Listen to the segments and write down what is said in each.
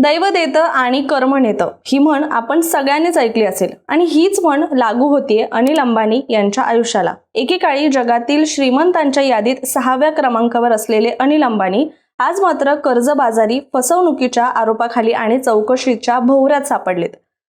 दैव देतं आणि कर्म नेतं. ही म्हण आपण सगळ्यांनीच ऐकली असेल. आणि हीच म्हण लागू होतीये अनिल अंबानी यांच्या आयुष्याला. एकेकाळी जगातील श्रीमंतांच्या यादीत सहाव्या क्रमांकावर असलेले अनिल अंबानी आज मात्र कर्जबाजारी फसवणुकीच्या आरोपाखाली आणि चौकशीच्या भोवऱ्यात सापडलेत.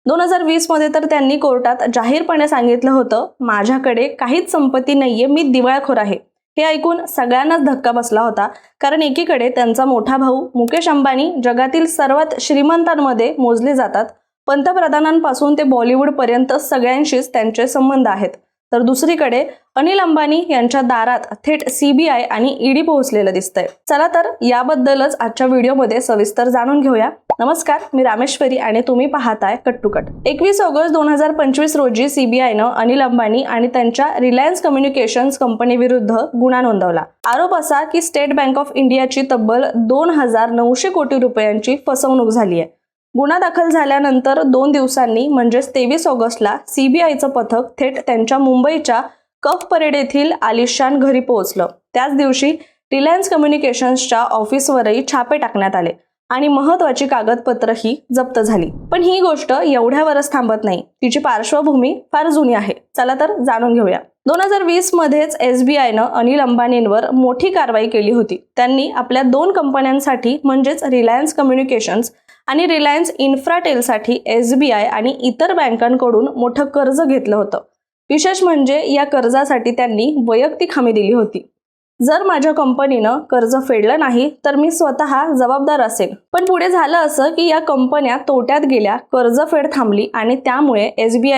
दोन हजार वीसमध्ये तर त्यांनी कोर्टात जाहीरपणे सांगितलं होतं माझ्याकडे काहीच संपत्ती नाहीये मी दिवाळखोर आहे. हे ऐकून सगळ्यांनाच धक्का बसला होता कारण एकीकडे त्यांचा मोठा भाऊ मुकेश अंबानी जगातील सर्वात श्रीमंतांमध्ये मोजले जातात. पंतप्रधानांपासून ते बॉलिवूडपर्यंत सगळ्यांशीच त्यांचे संबंध आहेत. तर दुसरीकडे अनिल अंबानी यांच्या दारात थेट सीबीआय आणि ईडी पोहोचलेलं दिसतंय. चला तर याबद्दलच आजच्या व्हिडिओमध्ये सविस्तर जाणून घेऊया. नमस्कार मी रामेश्वरी आणि तुम्ही पाहताय कट टू कट एकवीस ऑगस्ट दोन हजार पंचवीस रोजी सीबीआयनं अनिल अंबानी आणि त्यांच्या रिलायन्स कम्युनिकेशन्स कंपनी विरुद्ध गुन्हा नोंदवला. आरोप असा की स्टेट बँक ऑफ इंडियाची तब्बल दोन हजार नऊशे कोटी रुपयांची फसवणूक झाली आहे गुन्हा दाखल झाल्यानंतर दोन दिवसांनी म्हणजेच तेवीस ऑगस्टला सीबीआयचं पथक थेट त्यांच्या मुंबईच्या कफ परेड येथील आलिशान घरी पोहोचलं. त्याच दिवशी रिलायन्स कम्युनिकेशन्सच्या ऑफिसवरही छापे टाकण्यात आले. आणि महत्वाची कागदपत्रही जप्त झाली. पण ही गोष्ट एवढ्यावरच थांबत नाही. तिची पार्श्वभूमी फार जुनी आहे. चला तर जाणून घेऊया. दोन हजार वीस मध्येच एस बी आयनं अनिल अंबानींवर मोठी कारवाई केली होती. त्यांनी आपल्या दोन कंपन्यांसाठी म्हणजेच रिलायन्स कम्युनिकेशन्स आणि रिलायन्स इन्फ्राटेलसाठी एस बी आय आणि इतर बँकांकडून मोठं कर्ज घेतलं होतं. विशेष म्हणजे या कर्जासाठी त्यांनी वैयक्तिक हमी दिली होती. जर माझ्या कंपनीनं कर्ज फेडलं नाही तर मी स्वतः जबाबदार असेल. पण पुढे झालं असं की या कंपन्या तोट्यात गेल्या कर्जफेड थांबली आणि त्यामुळे एस बी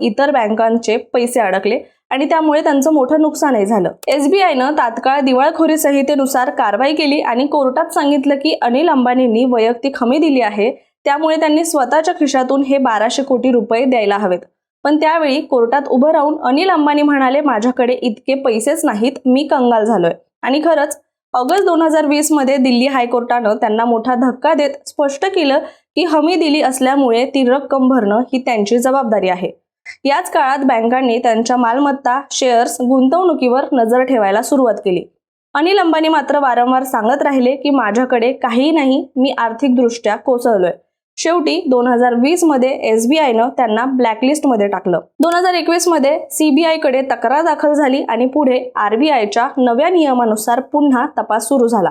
इतर बँकांचे पैसे अडकले आणि त्यामुळे त्यांचं मोठं नुकसानही झालं. एसबीआयनं तात्काळ दिवाळखोरी संहितेनुसार कारवाई केली आणि कोर्टात सांगितलं की अनिल अंबानींनी वैयक्तिक हमी दिली आहे त्यामुळे त्यांनी स्वतःच्या खिशातून हे बाराशे कोटी रुपये द्यायला हवेत. पण त्यावेळी कोर्टात उभं राहून अनिल अंबानी म्हणाले माझ्याकडे इतके पैसेच नाहीत मी कंगाल झालोय. आणि खरंच ऑगस्ट दोन हजार वीसमध्ये दिल्ली हायकोर्टानं त्यांना मोठा धक्का देत स्पष्ट केलं की हमी दिली असल्यामुळे ती रक्कम भरणं ही त्यांची जबाबदारी आहे. याच काळात बँकांनी त्यांच्या मालमत्ता शेअर्स गुंतवणुकीवर नजर ठेवायला सुरुवात केली. अनिल अंबानी मात्र वारंवार सांगत राहिले की माझ्याकडे काही नाही मी आर्थिकदृष्ट्या कोसळलोय. शेवटी दोन हजार वीसमध्ये एसबीआयनं त्यांना ब्लॅकलिस्टमध्ये टाकलं. दोन हजार एकवीसमध्ये सीबीआयकडे तक्रार दाखल झाली आणि पुढे आरबीआयच्या नव्या नियमानुसार पुन्हा तपास सुरू झाला.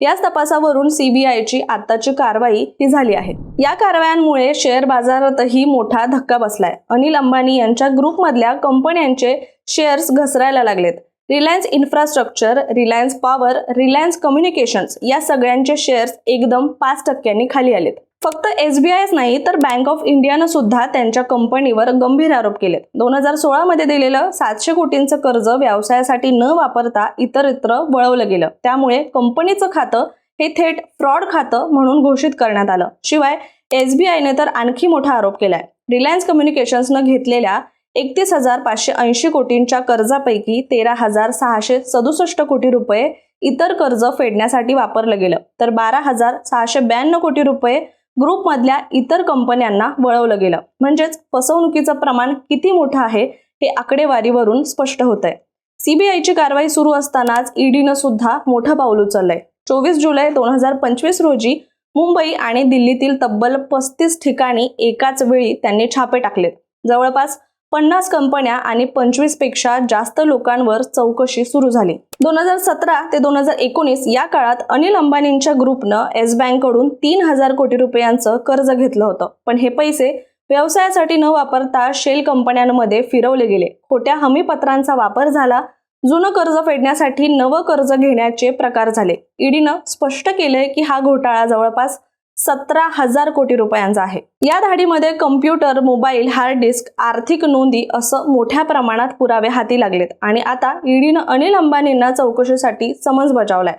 याच तपासावरून सीबीआयची आताची कारवाई ही झाली आहे. या कारवायांमुळे शेअर बाजारातही मोठा धक्का बसलाय. अनिल अंबानी यांच्या ग्रुपमधल्या कंपन्यांचे शेअर्स घसरायला लागलेत. Reliance Infrastructure Reliance Power Reliance Communications या सगळ्यांचे शेअर्स एकदम पाच टक्क्यांनी खाली आलेत. फक्त एस बी आयच नाही तर बँक ऑफ इंडियानं सुद्धा त्यांच्या कंपनीवर गंभीर आरोप केलेत. दोन हजार सोळामध्ये दिलेलं सातशे कोटींचं कर्ज व्यवसायासाठी न वापरता इतरत्र वळवलं गेलं. त्यामुळे कंपनीचं खातं हे थेट फ्रॉड खातं म्हणून घोषित करण्यात आलं. शिवाय एसबीआयने तर आणखी मोठा आरोप केलाय. रिलायन्स कम्युनिकेशन्सनं घेतलेल्या एकतीस हजार पाचशे ऐंशी कोटींच्या कर्जापैकी तेरा हजार सहाशे सदुसष्ट कोटी रुपये इतर कर्ज फेडण्यासाठी वापरलं गेलं. तर बारा हजार सहाशे ब्याण्णव कोटी रुपये ग्रुपमधल्या इतर कंपन्यांना वळवलं गेलं. म्हणजेच फसवणुकीचं प्रमाण किती मोठं आहे हे आकडेवारीवरून स्पष्ट होत आहे सीबीआयची कारवाई सुरू असतानाच ईडीनं सुद्धा मोठं पाऊल उचललंय. चोवीस जुलै दोन हजार पंचवीस रोजी मुंबई आणि दिल्लीतील तब्बल पस्तीस ठिकाणी एकाच वेळी त्यांनी छापे टाकलेत. जवळपास पन्नास कंपन्या आणि पंचवीसपेक्षा जास्त लोकांवर चौकशी सुरू झाली. दोन हजार सतरा ते दोन हजार एकोणीस या काळात अनिल अंबानींच्या ग्रुपनं येस बँककडून तीन हजार कोटी रुपयांचं कर्ज घेतलं होतं. पण हे पैसे व्यवसायासाठी न वापरता शेल कंपन्यांमध्ये फिरवले गेले. खोट्या हमीपत्रांचा वापर झाला जुनं कर्ज फेडण्यासाठी नवं कर्ज घेण्याचे प्रकार झाले. ईडीनं स्पष्ट केलंय की हा घोटाळा जवळपास सतरा हजार कोटी रुपयांचा आहे. या धाडीमध्ये कम्प्युटर मोबाईल हार्ड डिस्क आर्थिक नोंदी असं मोठ्या प्रमाणात पुरावे हाती लागलेत. आणि आता ईडीनं अनिल अंबानींना चौकशीसाठी समन्स बजावलाय.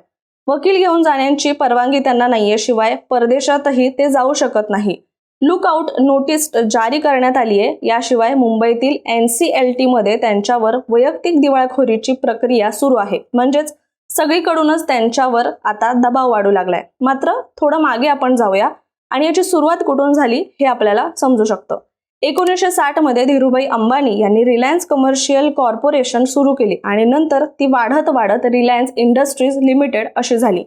वकील घेऊन जाण्याची परवानगी त्यांना नाहीये शिवाय परदेशातही ते जाऊ शकत नाही. लुकआउट नोटीस जारी करण्यात आली आहे याशिवाय मुंबईतील एन सी एल टीमध्ये त्यांच्यावर वैयक्तिक दिवाळखोरीची प्रक्रिया सुरू आहे. म्हणजेच सगळीकडूनच त्यांच्यावर आता दबाव वाढू लागलाय. मात्र थोडं मागे आपण जाऊया आणि याची सुरुवात कुठून झाली हे आपल्याला समजू शकतं. एकोणीसशे साठमध्ये धीरूभाई अंबानी यांनी रिलायन्स कमर्शियल कॉर्पोरेशन सुरू केली आणि नंतर ती वाढत वाढत रिलायन्स इंडस्ट्रीज लिमिटेड अशी झाली.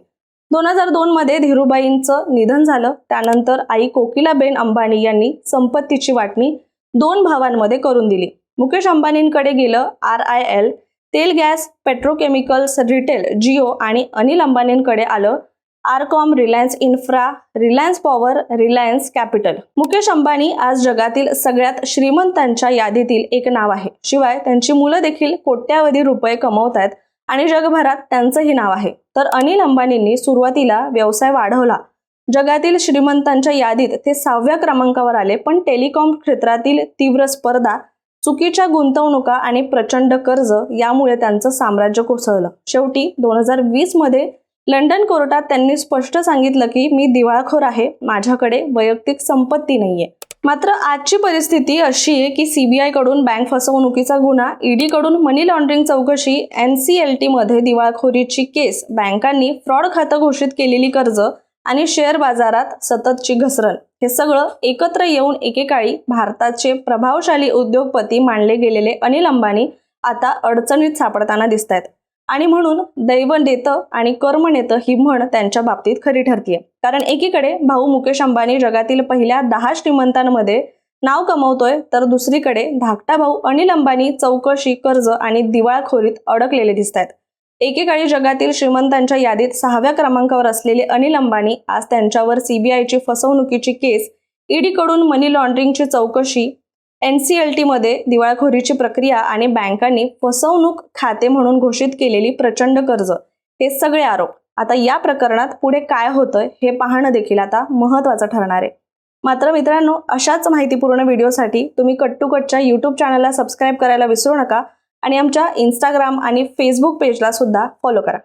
दोन हजार दोन मध्ये धीरूबाईंचं निधन झालं. त्यानंतर आई कोकिलाबेन अंबानी यांनी संपत्तीची वाटणी दोन भावांमध्ये करून दिली. मुकेश अंबानींकडे गेलं आर आय एल तेल गॅस पेट्रोकेमिकल्स रिटेल जिओ आणि अनिल अंबानींकडे आलं RCom Reliance Infra Reliance Power Reliance Capital. Mukesh Ambani आज जगातील सगळ्यात श्रीमंतांच्या यादीतील एक नाव आहे. शिवाय त्यांची मुलं देखील कोट्यावधी रुपये कमवत आहेत आणि जगभरात त्यांचंही नाव आहे. तर अनिल अंबानींनी सुरुवातीला व्यवसाय वाढवला. जगातील श्रीमंतांच्या यादीत ते सहाव्या क्रमांकावर आले पण टेलिकॉम क्षेत्रातील तीव्र स्पर्धा चुकीच्या गुंतवणुका आणि प्रचंड कर्ज यामुळे त्यांचं साम्राज्य कोसळलं. शेवटी दोन हजार वीसमध्ये लंडन कोर्टात त्यांनी स्पष्ट सांगितलं की मी दिवाळखोर आहे माझ्याकडे वैयक्तिक संपत्ती नाहीये. मात्र आजची परिस्थिती अशी आहे की सीबीआयकडून बँक फसवणुकीचा गुन्हा ईडी कडून मनी लॉन्ड्रिंग चौकशी एन सी एल टी मध्ये दिवाळखोरीची केस बँकांनी फ्रॉड खातं घोषित केलेली कर्ज आणि शेअर बाजारात सततची घसरण. हे सगळं एकत्र येऊन एकेकाळी भारताचे प्रभावशाली उद्योगपती मानले गेलेले अनिल अंबानी आता अडचणीत सापडताना दिसत आहेत आणि म्हणून दैव नेतं आणि कर्म नेतं ही म्हण त्यांच्या बाबतीत खरी ठरतीये. कारण एकीकडे भाऊ मुकेश अंबानी जगातील पहिल्या दहा श्रीमंतांमध्ये नाव कमवतोय तर दुसरीकडे धाकटा भाऊ अनिल अंबानी चौकशी कर्ज आणि दिवाळखोरीत अडकलेले दिसत आहेत एकेकाळी जगातील श्रीमंतांच्या यादीत सहाव्या क्रमांकावर असलेले अनिल अंबानी आज त्यांच्यावर सीबीआयची फसवणुकीची केस ईडीकडून मनी लॉन्ड्रिंगची चौकशी एन सी एल टीमध्ये दिवाळखोरीची प्रक्रिया आणि बँकांनी फसवणूक खाते म्हणून घोषित केलेली प्रचंड कर्ज हे सगळे आरोप. आता या प्रकरणात पुढे काय होतंय हे पाहणं देखील आता महत्त्वाचं ठरणार आहे. मात्र मित्रांनो अशाच माहितीपूर्ण व्हिडिओसाठी तुम्ही कट्टूकटच्या यूट्यूब चॅनलला सबस्क्राईब करायला विसरू नका. आणि आमच्या इंस्टाग्राम आणि फेसबुक पेजला सुद्धा फॉलो करा.